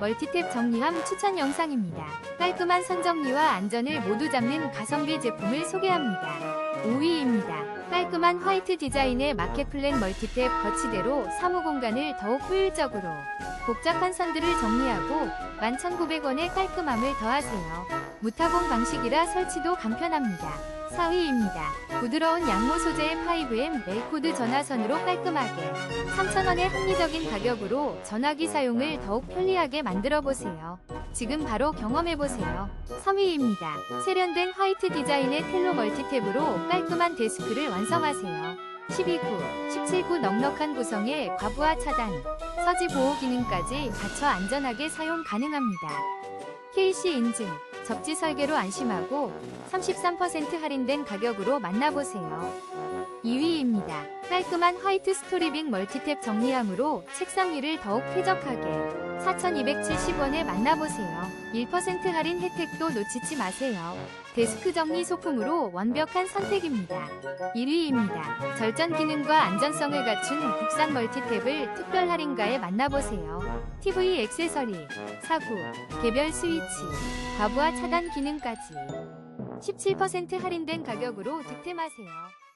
멀티탭 정리함 추천 영상입니다. 깔끔한 선정리와 안전을 모두 잡는 가성비 제품을 소개합니다. 5위입니다. 깔끔한 화이트 디자인의 마켓플랜 멀티탭 거치대로 사무 공간을 더욱 효율적으로 복잡한 선들을 정리하고 11,900원의 깔끔함을 더하세요. 무타공 방식이라 설치도 간편합니다. 4위입니다. 부드러운 양모 소재의 5M 멜코드 전화선으로 깔끔하게 3,000원의 합리적인 가격으로 전화기 사용을 더욱 편리하게 만들어 보세요. 지금 바로 경험해 보세요. 3위입니다. 세련된 화이트 디자인의 텔로 멀티탭으로 깔끔한 데스크를 완성하세요. 12구, 17구 넉넉한 구성에 과부하 차단, 서지 보호 기능까지 갖춰 안전하게 사용 가능합니다. KC 인증, 접지 설계로 안심하고 33% 할인된 가격으로 만나보세요. 2위입니다. 깔끔한 화이트 스토리빅 멀티탭 정리함으로 책상 위를 더욱 쾌적하게 4,270원에 만나보세요. 1% 할인 혜택도 놓치지 마세요. 데스크 정리 소품으로 완벽한 선택입니다. 1위입니다. 절전 기능과 안전성을 갖춘 국산 멀티탭을 특별 할인가에 만나보세요. TV 액세서리, 사구, 개별 스위치, 과부하 차단 기능까지 17% 할인된 가격으로 득템하세요.